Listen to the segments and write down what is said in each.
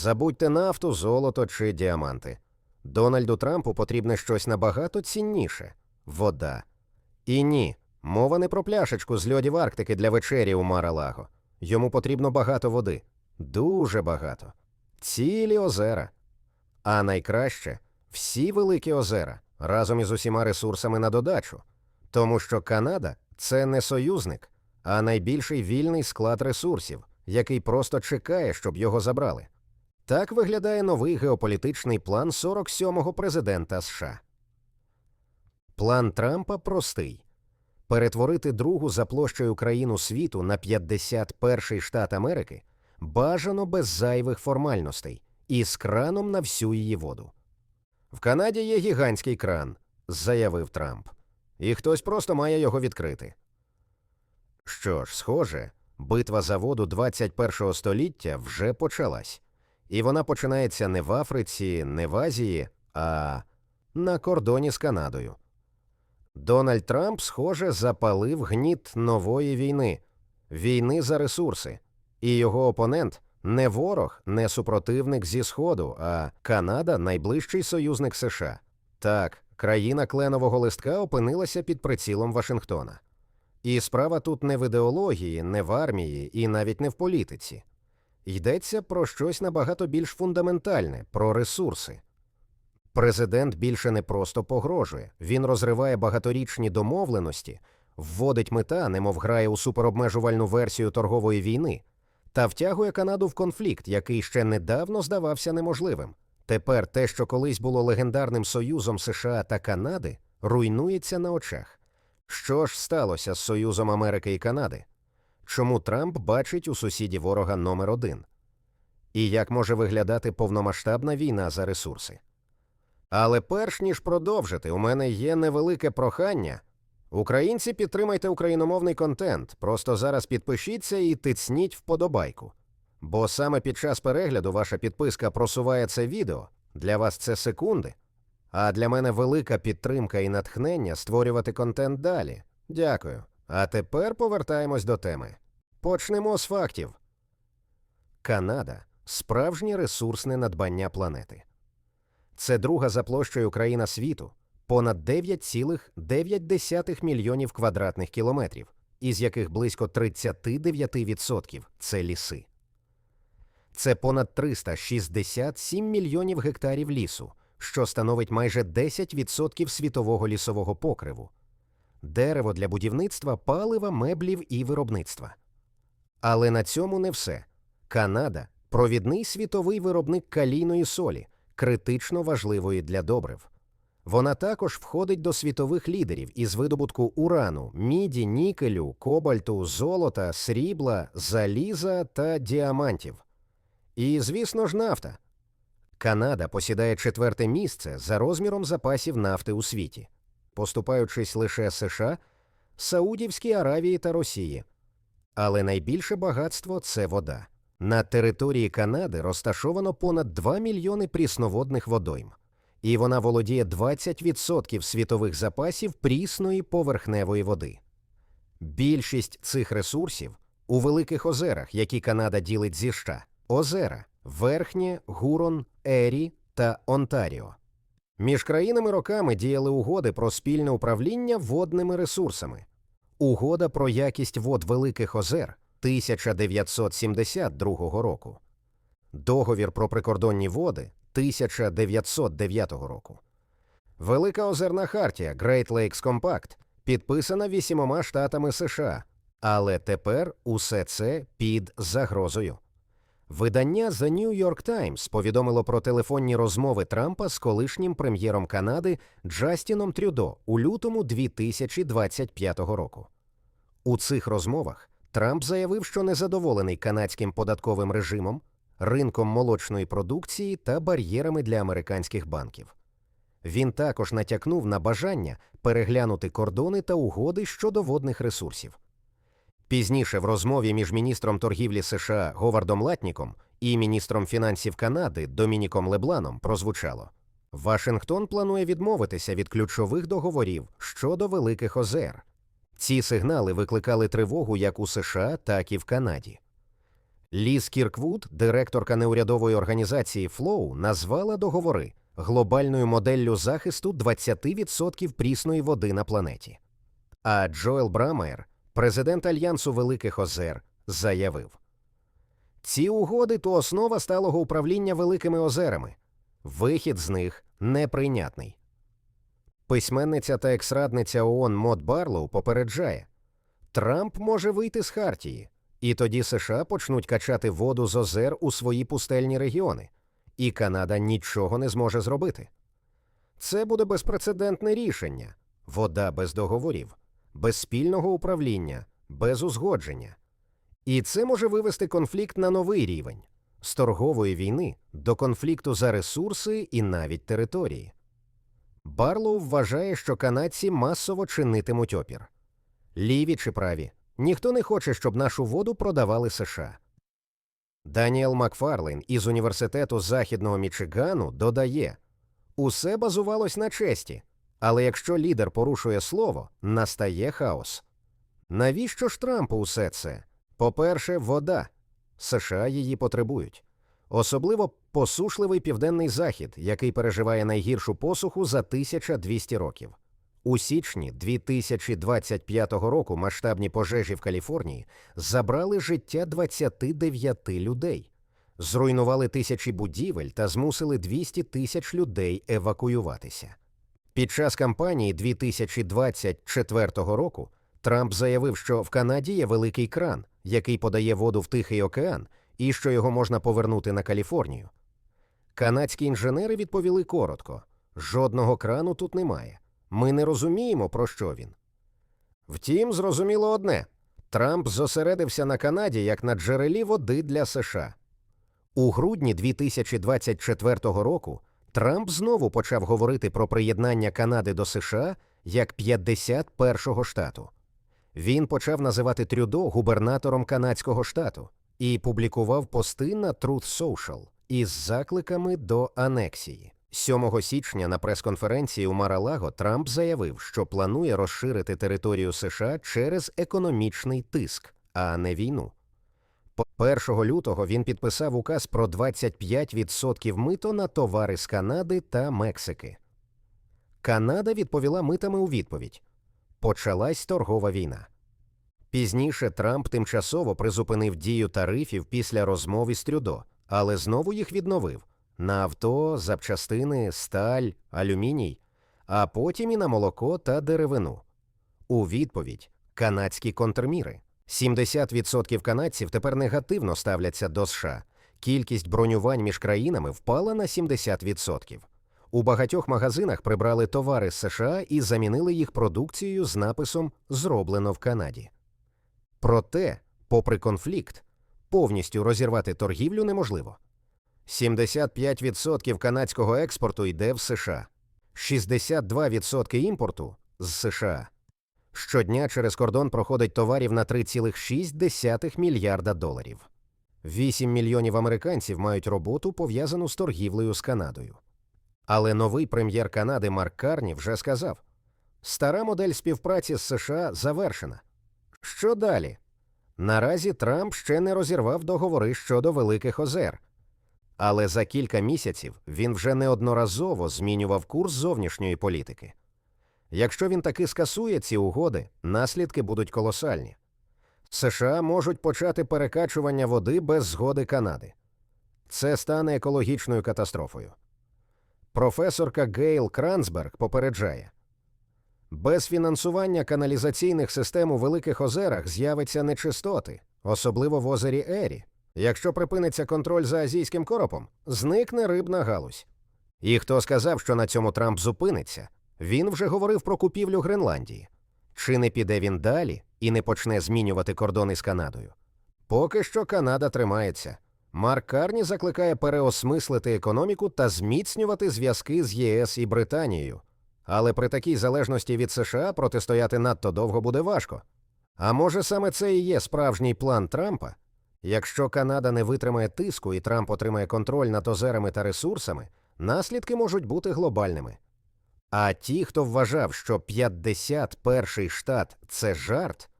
Забудьте нафту, золото чи діаманти. Дональду Трампу потрібне щось набагато цінніше вода. І ні, мова не про пляшечку з льодів Арктики для вечері у Мара-Лаго. Йому потрібно багато води. Дуже багато. Цілі озера. А найкраще всі великі озера разом із усіма ресурсами на додачу. Тому що Канада це не союзник, а найбільший вільний склад ресурсів, який просто чекає, щоб його забрали. Так виглядає новий геополітичний план 47-го президента США. План Трампа простий перетворити другу за площею країну світу на 51-й штат Америки бажано без зайвих формальностей і з краном на всю її воду. В Канаді є гігантський кран, заявив Трамп, і хтось просто має його відкрити. Що ж, схоже, битва за воду 21-го століття вже почалась, і вона починається не в Африці, не в Азії, а на кордоні з Канадою. Дональд Трамп, схоже, запалив гніт нової війни війни за ресурси, і його опонент не ворог, не супротивник зі Сходу, а Канада найближчий союзник США. Так, країна кленового листка опинилася під прицілом Вашингтона. І справа тут не в ідеології, не в армії і навіть не в політиці. Йдеться про щось набагато більш фундаментальне, про ресурси. Президент більше не просто погрожує, він розриває багаторічні домовленості, вводить мета, немов грає у суперобмежувальну версію торгової війни, та втягує Канаду в конфлікт, який ще недавно здавався неможливим. Тепер те, що колись було легендарним союзом США та Канади, руйнується на очах. Що ж сталося з Союзом Америки і Канади? Чому Трамп бачить у сусіді ворога номер один? І як може виглядати повномасштабна війна за ресурси? Але перш ніж продовжити, у мене є невелике прохання. Українці, підтримайте україномовний контент. Просто зараз підпишіться і тицніть вподобайку. Бо саме під час перегляду ваша підписка просуває це відео. Для вас це секунди. А для мене велика підтримка і натхнення створювати контент далі. Дякую. А тепер повертаємось до теми. Почнемо з фактів. Канада справжнє ресурсне надбання планети. Це друга за площею країна світу, понад 9,9 мільйонів квадратних кілометрів, із яких близько 39% – це ліси. Це понад 367 мільйонів гектарів лісу, що становить майже 10% світового лісового покриву, дерево для будівництва, палива, меблів і виробництва. Але на цьому не все. Канада провідний світовий виробник калійної солі, критично важливої для добрив. Вона також входить до світових лідерів із видобутку урану, міді, нікелю, кобальту, золота, срібла, заліза та діамантів. І, звісно ж, нафта. Канада посідає четверте місце за розміром запасів нафти у світі, поступаючись лише США, Саудівській Аравії та Росії. Але найбільше багатство це вода. На території Канади розташовано понад 2 мільйони прісноводних водойм, і вона володіє 20% світових запасів прісної поверхневої води. Більшість цих ресурсів у великих озерах, які Канада ділить зі США. озера Верхнє, Гурон, Ері та Онтаріо. Між країнами роками діяли угоди про спільне управління водними ресурсами. Угода про якість вод Великих озер 1972 року, Договір про прикордонні води 1909 року. Велика озерна хартія Great Lakes Compact підписана вісімома штатами США, але тепер усе це під загрозою. Видання The New York Times повідомило про телефонні розмови Трампа з колишнім прем'єром Канади Джастіном Трюдо у лютому 2025 року. У цих розмовах Трамп заявив, що незадоволений канадським податковим режимом, ринком молочної продукції та бар'єрами для американських банків. Він також натякнув на бажання переглянути кордони та угоди щодо водних ресурсів. Пізніше в розмові між міністром торгівлі США Говардом Латніком і міністром фінансів Канади Домініком Лебланом прозвучало Вашингтон планує відмовитися від ключових договорів щодо Великих озер. Ці сигнали викликали тривогу як у США, так і в Канаді. Ліз Кірквуд, директорка неурядової організації Flow, назвала договори глобальною моделлю захисту 20% прісної води на планеті. А Джоел Брамаєр, президент Альянсу Великих Озер, заявив: ці угоди то основа сталого управління великими озерами. Вихід з них неприйнятний. Письменниця та екс-радниця ООН Мод Барлоу попереджає: Трамп може вийти з Хартії, і тоді США почнуть качати воду з озер у свої пустельні регіони, і Канада нічого не зможе зробити. Це буде безпрецедентне рішення вода без договорів, без спільного управління, без узгодження. І це може вивести конфлікт на новий рівень з торгової війни до конфлікту за ресурси і навіть території. Барлоу вважає, що канадці масово чинитимуть опір. Ліві чи праві, ніхто не хоче, щоб нашу воду продавали США. Даніел Макфарлейн із університету Західного Мічигану додає усе базувалось на честі, але якщо лідер порушує слово, настає хаос. Навіщо ж Трампу усе це? По-перше, вода. США її потребують. Особливо посушливий південний захід, який переживає найгіршу посуху за 1200 років. У січні 2025 року масштабні пожежі в Каліфорнії забрали життя 29 людей, зруйнували тисячі будівель та змусили 200 тисяч людей евакуюватися. Під час кампанії 2024 року Трамп заявив, що в Канаді є великий кран, який подає воду в Тихий океан, і що його можна повернути на Каліфорнію. Канадські інженери відповіли коротко: жодного крану тут немає. Ми не розуміємо, про що він. Втім, зрозуміло одне Трамп зосередився на Канаді як на джерелі води для США. У грудні 2024 року Трамп знову почав говорити про приєднання Канади до США як 51-го штату. Він почав називати Трюдо губернатором канадського штату і публікував пости на Truth Social із закликами до анексії. 7 січня на прес-конференції у Маралаго Трамп заявив, що планує розширити територію США через економічний тиск, а не війну. 1 лютого він підписав указ про 25% мито на товари з Канади та Мексики. Канада відповіла митами у відповідь. Почалась торгова війна. Пізніше Трамп тимчасово призупинив дію тарифів після розмови з Трюдо, але знову їх відновив на авто, запчастини, сталь, алюміній, а потім і на молоко та деревину. У відповідь канадські контрміри. 70% канадців тепер негативно ставляться до США. Кількість бронювань між країнами впала на 70%. У багатьох магазинах прибрали товари з США і замінили їх продукцією з написом Зроблено в Канаді. Проте, попри конфлікт, повністю розірвати торгівлю неможливо. 75% канадського експорту йде в США, 62% імпорту з США. Щодня через кордон проходить товарів на 3,6 мільярда доларів. 8 мільйонів американців мають роботу пов'язану з торгівлею з Канадою. Але новий прем'єр Канади Марк Карні вже сказав: стара модель співпраці з США завершена. Що далі? Наразі Трамп ще не розірвав договори щодо Великих Озер. Але за кілька місяців він вже неодноразово змінював курс зовнішньої політики. Якщо він таки скасує ці угоди, наслідки будуть колосальні. США можуть почати перекачування води без згоди Канади. Це стане екологічною катастрофою. Професорка Гейл Кранцберг попереджає без фінансування каналізаційних систем у Великих Озерах з'явиться нечистоти, особливо в озері Ері. Якщо припиниться контроль за азійським коропом, зникне рибна галузь. І хто сказав, що на цьому Трамп зупиниться, він вже говорив про купівлю Гренландії. Чи не піде він далі і не почне змінювати кордони з Канадою? Поки що Канада тримається. Марк Карні закликає переосмислити економіку та зміцнювати зв'язки з ЄС і Британією. Але при такій залежності від США протистояти надто довго буде важко. А може саме це і є справжній план Трампа? Якщо Канада не витримає тиску і Трамп отримає контроль над озерами та ресурсами, наслідки можуть бути глобальними. А ті, хто вважав, що 51-й штат це жарт,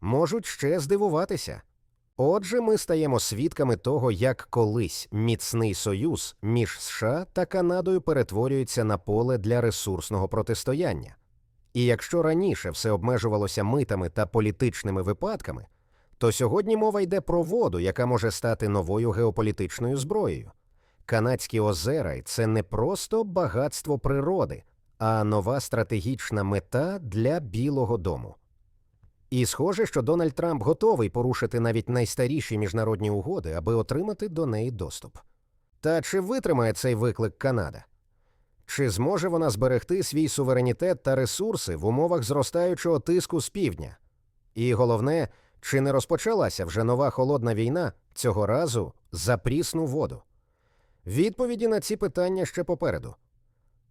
можуть ще здивуватися. Отже, ми стаємо свідками того, як колись міцний союз між США та Канадою перетворюється на поле для ресурсного протистояння. І якщо раніше все обмежувалося митами та політичними випадками, то сьогодні мова йде про воду, яка може стати новою геополітичною зброєю. Канадські озера це не просто багатство природи, а нова стратегічна мета для Білого Дому. І схоже, що Дональд Трамп готовий порушити навіть найстаріші міжнародні угоди, аби отримати до неї доступ. Та чи витримає цей виклик Канада? Чи зможе вона зберегти свій суверенітет та ресурси в умовах зростаючого тиску з півдня? І головне, чи не розпочалася вже нова холодна війна цього разу за прісну воду? Відповіді на ці питання ще попереду.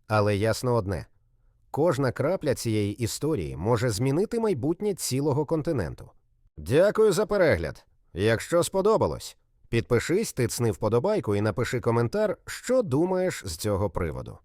Але ясно одне: кожна крапля цієї історії може змінити майбутнє цілого континенту. Дякую за перегляд. Якщо сподобалось, підпишись, тицни вподобайку і напиши коментар, що думаєш з цього приводу.